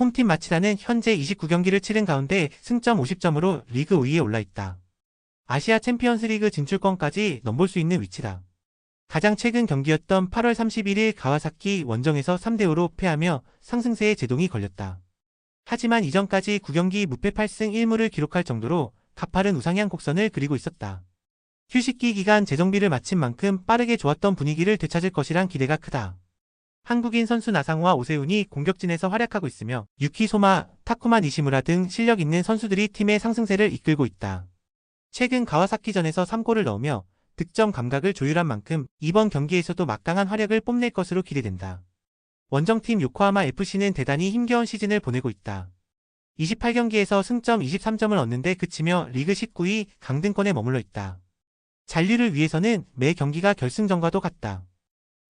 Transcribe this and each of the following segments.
홈팀 마치다는 현재 29경기를 치른 가운데 승점 50점으로 리그 5위에 올라있다. 아시아 챔피언스 리그 진출권까지 넘볼 수 있는 위치다. 가장 최근 경기였던 8월 31일 가와사키 원정에서 3대5로 패하며 상승세에 제동이 걸렸다. 하지만 이전까지 9경기 무패 8승 1무를 기록할 정도로 가파른 우상향 곡선을 그리고 있었다. 휴식기 기간 재정비를 마친 만큼 빠르게 좋았던 분위기를 되찾을 것이란 기대가 크다. 한국인 선수 나상호와 오세훈이 공격진에서 활약하고 있으며 유키 소마, 타쿠마 니시무라 등 실력 있는 선수들이 팀의 상승세를 이끌고 있다. 최근 가와사키전에서 3골을 넣으며 득점 감각을 조율한 만큼 이번 경기에서도 막강한 활약을 뽐낼 것으로 기대된다. 원정팀 요코하마 FC는 대단히 힘겨운 시즌을 보내고 있다. 28경기에서 승점 23점을 얻는데 그치며 리그 19위 강등권에 머물러 있다. 잔류를 위해서는 매 경기가 결승전과도 같다.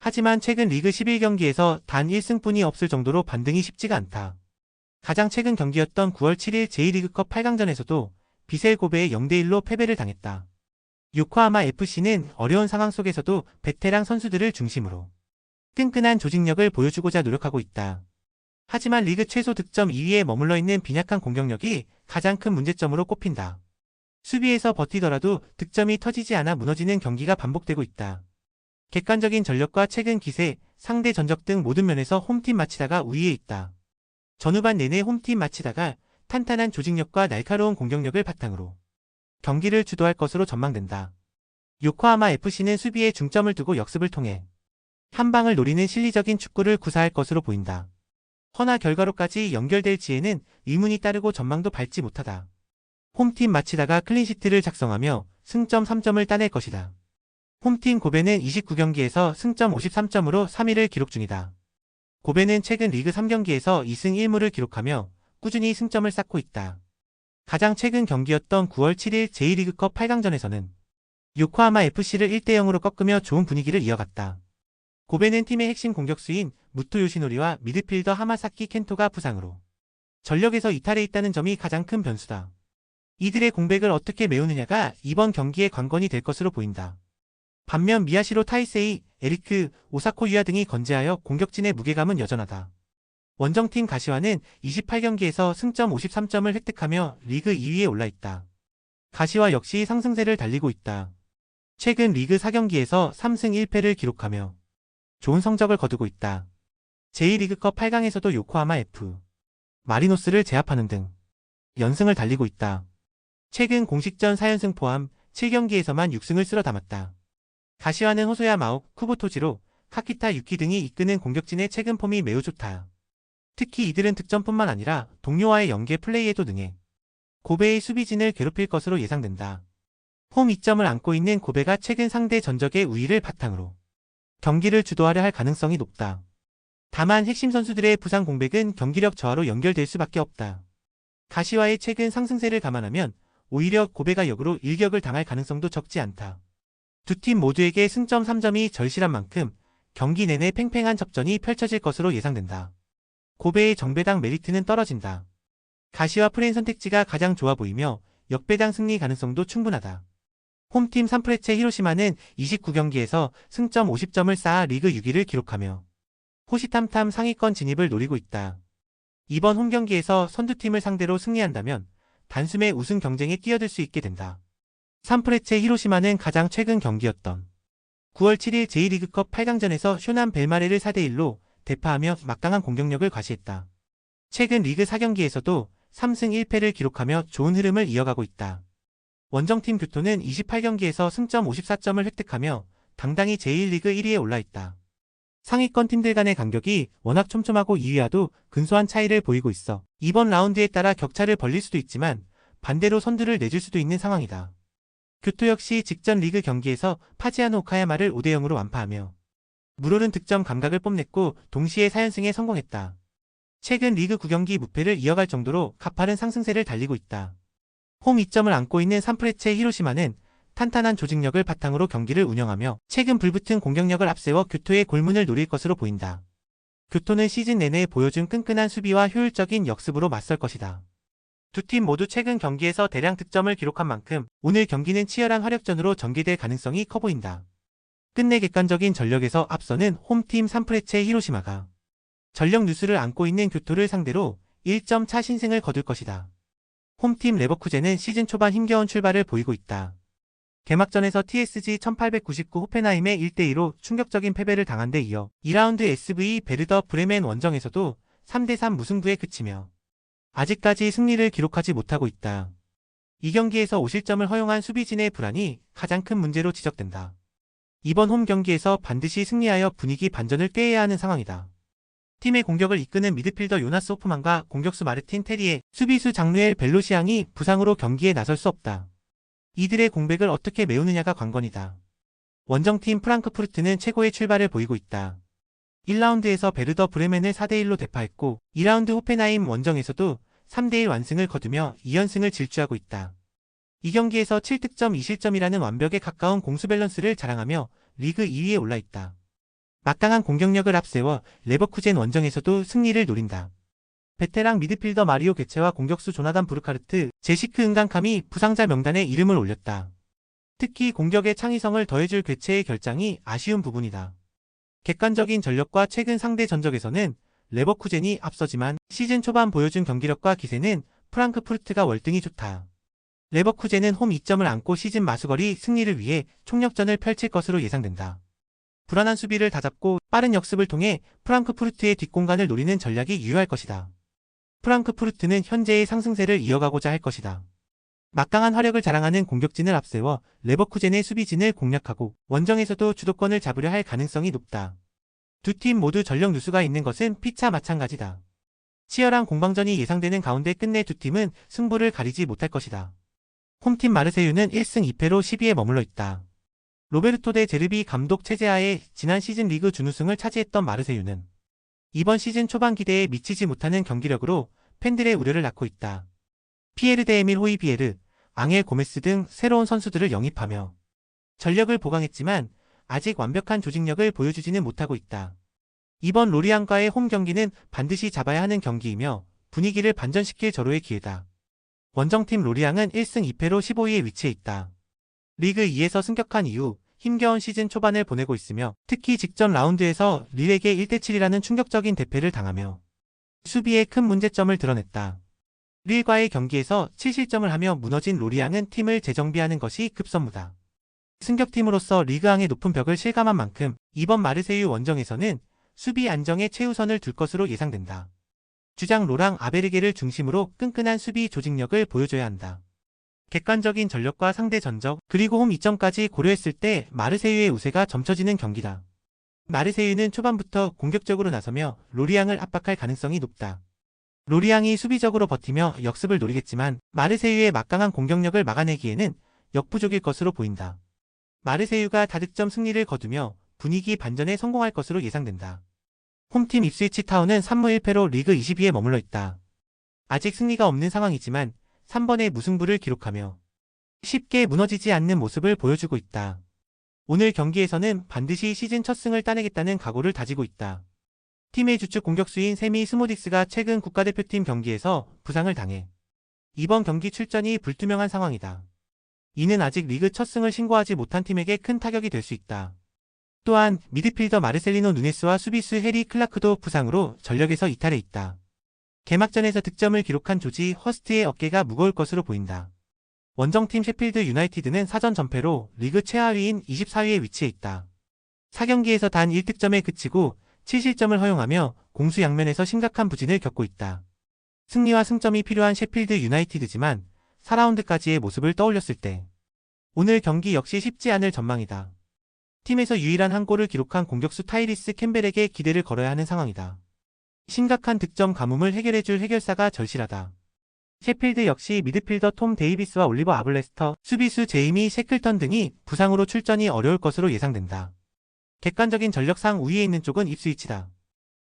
하지만 최근 리그 11경기에서 단 1승뿐이 없을 정도로 반등이 쉽지가 않다. 가장 최근 경기였던 9월 7일 제1리그컵 8강전에서도 비셀 고베에 0대1로 패배를 당했다. 요코하마 FC는 어려운 상황 속에서도 베테랑 선수들을 중심으로 끈끈한 조직력을 보여주고자 노력하고 있다. 하지만 리그 최소 득점 2위에 머물러 있는 빈약한 공격력이 가장 큰 문제점으로 꼽힌다. 수비에서 버티더라도 득점이 터지지 않아 무너지는 경기가 반복되고 있다. 객관적인 전력과 최근 기세, 상대 전적 등 모든 면에서 홈팀 마치다가 우위에 있다. 전후반 내내 홈팀 마치다가 탄탄한 조직력과 날카로운 공격력을 바탕으로 경기를 주도할 것으로 전망된다. 요코하마 FC는 수비에 중점을 두고 역습을 통해 한 방을 노리는 실리적인 축구를 구사할 것으로 보인다. 허나 결과로까지 연결될지에는 의문이 따르고 전망도 밝지 못하다. 홈팀 마치다가 클린시트를 작성하며 승점 3점을 따낼 것이다. 홈팀 고베는 29경기에서 승점 53점으로 3위를 기록 중이다. 고베는 최근 리그 3경기에서 2승 1무를 기록하며 꾸준히 승점을 쌓고 있다. 가장 최근 경기였던 9월 7일 제1리그컵 8강전에서는 요코하마 FC를 1대0으로 꺾으며 좋은 분위기를 이어갔다. 고베는 팀의 핵심 공격수인 무토 요시노리와 미드필더 하마사키 켄토가 부상으로 전력에서 이탈해 있다는 점이 가장 큰 변수다. 이들의 공백을 어떻게 메우느냐가 이번 경기의 관건이 될 것으로 보인다. 반면 미야시로 타이세이, 에리크, 오사코 유야 등이 건재하여 공격진의 무게감은 여전하다. 원정팀 가시와는 28경기에서 승점 53점을 획득하며 리그 2위에 올라있다. 가시와 역시 상승세를 달리고 있다. 최근 리그 4경기에서 3승 1패를 기록하며 좋은 성적을 거두고 있다. 제2리그컵 8강에서도 요코하마 F, 마리노스를 제압하는 등 연승을 달리고 있다. 최근 공식전 4연승 포함 7경기에서만 6승을 쓸어 담았다. 가시와는 호소야 마옥, 쿠보토지로, 카키타 유키 등이 이끄는 공격진의 최근 폼이 매우 좋다. 특히 이들은 득점뿐만 아니라 동료와의 연계 플레이에도 능해 고베의 수비진을 괴롭힐 것으로 예상된다. 홈 2점을 안고 있는 고베가 최근 상대 전적의 우위를 바탕으로 경기를 주도하려 할 가능성이 높다. 다만 핵심 선수들의 부상 공백은 경기력 저하로 연결될 수밖에 없다. 가시와의 최근 상승세를 감안하면 오히려 고베가 역으로 일격을 당할 가능성도 적지 않다. 두 팀 모두에게 승점 3점이 절실한 만큼 경기 내내 팽팽한 접전이 펼쳐질 것으로 예상된다. 고베의 정배당 메리트는 떨어진다. 가시와 프렌 선택지가 가장 좋아 보이며 역배당 승리 가능성도 충분하다. 홈팀 산프레체 히로시마는 29경기에서 승점 50점을 쌓아 리그 6위를 기록하며 호시탐탐 상위권 진입을 노리고 있다. 이번 홈 경기에서 선두팀을 상대로 승리한다면 단숨에 우승 경쟁에 뛰어들 수 있게 된다. 산프레체 히로시마는 가장 최근 경기였던 9월 7일 제2리그컵 8강전에서 쇼남 벨마레를 4대1로 대파하며 막강한 공격력을 과시했다. 최근 리그 4경기에서도 3승 1패를 기록하며 좋은 흐름을 이어가고 있다. 원정팀 교토는 28경기에서 승점 54점을 획득하며 당당히 제1리그 1위에 올라있다. 상위권 팀들 간의 간격이 워낙 촘촘하고 2위와도 근소한 차이를 보이고 있어 이번 라운드에 따라 격차를 벌릴 수도 있지만 반대로 선두를 내줄 수도 있는 상황이다. 교토 역시 직전 리그 경기에서 파지아노 오카야마를 5대0으로 완파하며 물오른 득점 감각을 뽐냈고 동시에 4연승에 성공했다. 최근 리그 9경기 무패를 이어갈 정도로 가파른 상승세를 달리고 있다. 홈 2점을 안고 있는 산프레체 히로시마는 탄탄한 조직력을 바탕으로 경기를 운영하며 최근 불붙은 공격력을 앞세워 교토의 골문을 노릴 것으로 보인다. 교토는 시즌 내내 보여준 끈끈한 수비와 효율적인 역습으로 맞설 것이다. 두 팀 모두 최근 경기에서 대량 득점을 기록한 만큼 오늘 경기는 치열한 화력전으로 전개될 가능성이 커 보인다. 끝내 객관적인 전력에서 앞서는 홈팀 산프레체 히로시마가 전력 뉴스를 안고 있는 교토를 상대로 1점 차 신승을 거둘 것이다. 홈팀 레버쿠젠은 시즌 초반 힘겨운 출발을 보이고 있다. 개막전에서 TSG 1899 호펜하임에 1대2로 충격적인 패배를 당한 데 이어 2라운드 SV 베르더 브레멘 원정에서도 3대3 무승부에 그치며 아직까지 승리를 기록하지 못하고 있다. 이 경기에서 5실점을 허용한 수비진의 불안이 가장 큰 문제로 지적된다. 이번 홈 경기에서 반드시 승리하여 분위기 반전을 꾀해야 하는 상황이다. 팀의 공격을 이끄는 미드필더 요나스 호프만과 공격수 마르틴 테리에, 수비수 장르엘 벨로시앙이 부상으로 경기에 나설 수 없다. 이들의 공백을 어떻게 메우느냐가 관건이다. 원정팀 프랑크푸르트는 최고의 출발을 보이고 있다. 1라운드에서 베르더 브레멘을 4대1로 대파했고 2라운드 호펜하임 원정에서도 3대1 완승을 거두며 2연승을 질주하고 있다. 이 경기에서 7득점 2실점이라는 완벽에 가까운 공수 밸런스를 자랑하며 리그 2위에 올라있다. 막강한 공격력을 앞세워 레버쿠젠 원정에서도 승리를 노린다. 베테랑 미드필더 마리오 게체와 공격수 조나단 부르카르트, 제시크 은강캄이 부상자 명단에 이름을 올렸다. 특히 공격의 창의성을 더해줄 괴체의 결장이 아쉬운 부분이다. 객관적인 전력과 최근 상대 전적에서는 레버쿠젠이 앞서지만 시즌 초반 보여준 경기력과 기세는 프랑크푸르트가 월등히 좋다. 레버쿠젠은 홈 2점을 안고 시즌 마수거리 승리를 위해 총력전을 펼칠 것으로 예상된다. 불안한 수비를 다잡고 빠른 역습을 통해 프랑크푸르트의 뒷공간을 노리는 전략이 유효할 것이다. 프랑크푸르트는 현재의 상승세를 이어가고자 할 것이다. 막강한 화력을 자랑하는 공격진을 앞세워 레버쿠젠의 수비진을 공략하고 원정에서도 주도권을 잡으려 할 가능성이 높다. 두 팀 모두 전력 누수가 있는 것은 피차 마찬가지다. 치열한 공방전이 예상되는 가운데 끝내 두 팀은 승부를 가리지 못할 것이다. 홈팀 마르세유는 1승 2패로 10위에 머물러 있다. 로베르토 데 제르비 감독 체제하에 지난 시즌 리그 준우승을 차지했던 마르세유는 이번 시즌 초반 기대에 미치지 못하는 경기력으로 팬들의 우려를 낳고 있다. 피에르 데 에밀 호이비에르, 앙헬 고메스 등 새로운 선수들을 영입하며 전력을 보강했지만 아직 완벽한 조직력을 보여주지는 못하고 있다. 이번 로리앙과의 홈 경기는 반드시 잡아야 하는 경기이며 분위기를 반전시킬 절호의 기회다. 원정팀 로리앙은 1승 2패로 15위에 위치해 있다. 리그 2에서 승격한 이후 힘겨운 시즌 초반을 보내고 있으며 특히 직전 라운드에서 릴에게 1대7이라는 충격적인 대패를 당하며 수비에 큰 문제점을 드러냈다. 릴과의 경기에서 7실점을 하며 무너진 로리앙은 팀을 재정비하는 것이 급선무다. 승격팀으로서 리그왕의 높은 벽을 실감한 만큼 이번 마르세유 원정에서는 수비 안정에 최우선을 둘 것으로 예상된다. 주장 로랑 아베르게를 중심으로 끈끈한 수비 조직력을 보여줘야 한다. 객관적인 전력과 상대 전적, 그리고 홈 2점까지 고려했을 때 마르세유의 우세가 점쳐지는 경기다. 마르세유는 초반부터 공격적으로 나서며 로리앙을 압박할 가능성이 높다. 로리앙이 수비적으로 버티며 역습을 노리겠지만 마르세유의 막강한 공격력을 막아내기에는 역부족일 것으로 보인다. 마르세유가 다득점 승리를 거두며 분위기 반전에 성공할 것으로 예상된다. 홈팀 입스위치 타운은 3무 1패로 리그 20위에 머물러 있다. 아직 승리가 없는 상황이지만 3번의 무승부를 기록하며 쉽게 무너지지 않는 모습을 보여주고 있다. 오늘 경기에서는 반드시 시즌 첫 승을 따내겠다는 각오를 다지고 있다. 팀의 주축 공격수인 세미 스모딕스가 최근 국가대표팀 경기에서 부상을 당해 이번 경기 출전이 불투명한 상황이다. 이는 아직 리그 첫 승을 신고하지 못한 팀에게 큰 타격이 될 수 있다. 또한 미드필더 마르셀리노 누네스와 수비수 해리 클라크도 부상으로 전력에서 이탈해 있다. 개막전에서 득점을 기록한 조지 허스트의 어깨가 무거울 것으로 보인다. 원정팀 셰필드 유나이티드는 사전 전패로 리그 최하위인 24위에 위치해 있다. 4경기에서 단 1득점에 그치고 7실점을 허용하며 공수 양면에서 심각한 부진을 겪고 있다. 승리와 승점이 필요한 셰필드 유나이티드지만 4라운드까지의 모습을 떠올렸을 때 오늘 경기 역시 쉽지 않을 전망이다. 팀에서 유일한 한 골을 기록한 공격수 타이리스 캠벨에게 기대를 걸어야 하는 상황이다. 심각한 득점 가뭄을 해결해줄 해결사가 절실하다. 셰필드 역시 미드필더 톰 데이비스와 올리버 아블레스터, 수비수 제이미 셰클턴 등이 부상으로 출전이 어려울 것으로 예상된다. 객관적인 전력상 우위에 있는 쪽은 입스위치다.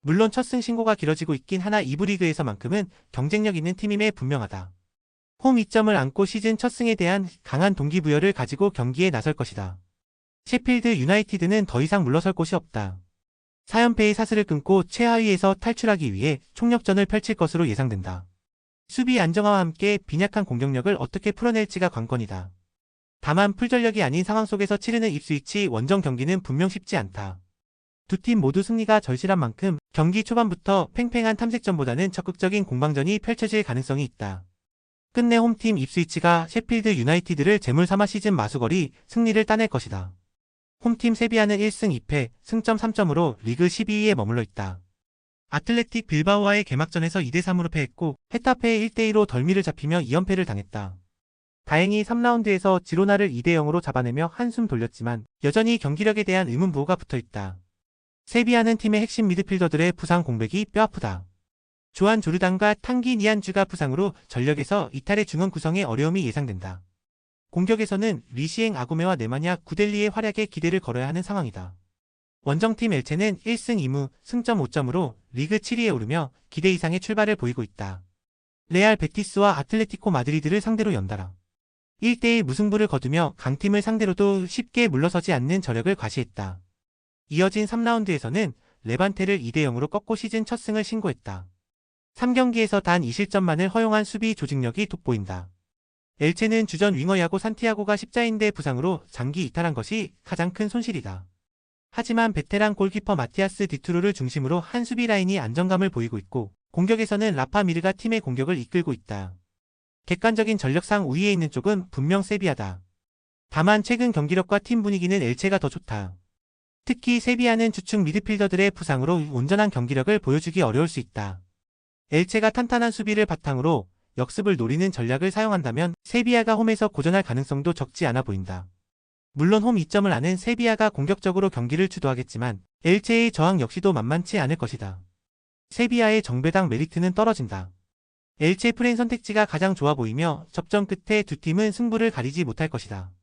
물론 첫 승 신고가 길어지고 있긴 하나 2부 리그에서만큼은 경쟁력 있는 팀임에 분명하다. 홈 2점을 안고 시즌 첫 승에 대한 강한 동기부여를 가지고 경기에 나설 것이다. 셰필드 유나이티드는 더 이상 물러설 곳이 없다. 4연패의 사슬을 끊고 최하위에서 탈출하기 위해 총력전을 펼칠 것으로 예상된다. 수비 안정화와 함께 빈약한 공격력을 어떻게 풀어낼지가 관건이다. 다만 풀전력이 아닌 상황 속에서 치르는 입스위치 원정 경기는 분명 쉽지 않다. 두 팀 모두 승리가 절실한 만큼 경기 초반부터 팽팽한 탐색전보다는 적극적인 공방전이 펼쳐질 가능성이 있다. 끝내 홈팀 입스위치가 셰필드 유나이티드를 제물 삼아 시즌 마수거리 승리를 따낼 것이다. 홈팀 세비야는 1승 2패, 승점 3점으로 리그 12위에 머물러 있다. 아틀레틱 빌바오와의 개막전에서 2대3으로 패했고 헤타페에 1대2로 덜미를 잡히며 2연패를 당했다. 다행히 3라운드에서 지로나를 2대0으로 잡아내며 한숨 돌렸지만 여전히 경기력에 대한 의문부호가 붙어있다. 세비야는 팀의 핵심 미드필더들의 부상 공백이 뼈아프다. 조한 조르단과 탕기 니안주가 부상으로 전력에서 이탈의 중원 구성에 어려움이 예상된다. 공격에서는 리시엥 아고메와 네마냐 구델리의 활약에 기대를 걸어야 하는 상황이다. 원정팀 엘체는 1승 2무 승점 5점으로 리그 7위에 오르며 기대 이상의 출발을 보이고 있다. 레알 베티스와 아틀레티코 마드리드를 상대로 연달아 1대1 무승부를 거두며 강팀을 상대로도 쉽게 물러서지 않는 저력을 과시했다. 이어진 3라운드에서는 레반테를 2대0으로 꺾고 시즌 첫 승을 신고했다. 3경기에서 단 2실점만을 허용한 수비 조직력이 돋보인다. 엘체는 주전 윙어 야고 산티아고가 십자인대 부상으로 장기 이탈한 것이 가장 큰 손실이다. 하지만 베테랑 골키퍼 마티아스 디투로를 중심으로 한 수비 라인이 안정감을 보이고 있고 공격에서는 라파 미르가 팀의 공격을 이끌고 있다. 객관적인 전력상 우위에 있는 쪽은 분명 세비야다. 다만 최근 경기력과 팀 분위기는 엘체가 더 좋다. 특히 세비야는 주축 미드필더들의 부상으로 온전한 경기력을 보여주기 어려울 수 있다. 엘체가 탄탄한 수비를 바탕으로 역습을 노리는 전략을 사용한다면 세비야가 홈에서 고전할 가능성도 적지 않아 보인다. 물론 홈 이점을 아는 세비야가 공격적으로 경기를 주도하겠지만 엘체의 저항 역시도 만만치 않을 것이다. 세비야의 정배당 메리트는 떨어진다. 프렌 선택지가 가장 좋아 보이며 접전 끝에 두 팀은 승부를 가리지 못할 것이다.